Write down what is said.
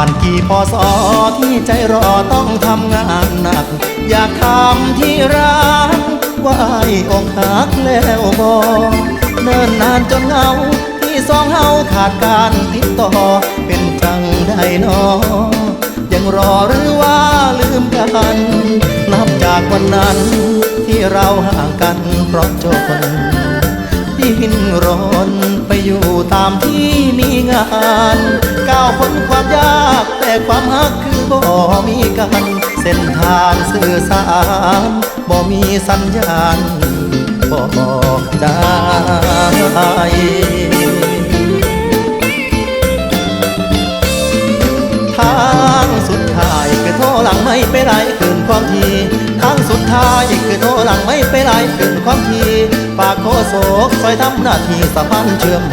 านกี่พอสอที่ใจรอต้องทำงานหนัก อยากทำที่รักว่าไอ้อกหักแล้วบอเนิ่นนานจนเงาที่สองเฮาขาดการติดต่อ เป็นจังได้นอยังรอหรือว่าลืมกัน นับจากวันนั้นที่เราห่างกันเพราะจนดิ้นรนไปอยู่ตามที่มีงาน ก้าวพ้นความยาก ความฮักคือบ่มีกัน เส้นทางสื่อสารบ่มีสัญญาณบอกใจทางสุดท้ายคือโทรหลังไม่ไปไหลคืนความทีทางสุดท้ายคือโทรหลังไม่ไปไหลคืนความทีฝากโคโศกซอยทำหน้าที่สะพานเชื่อม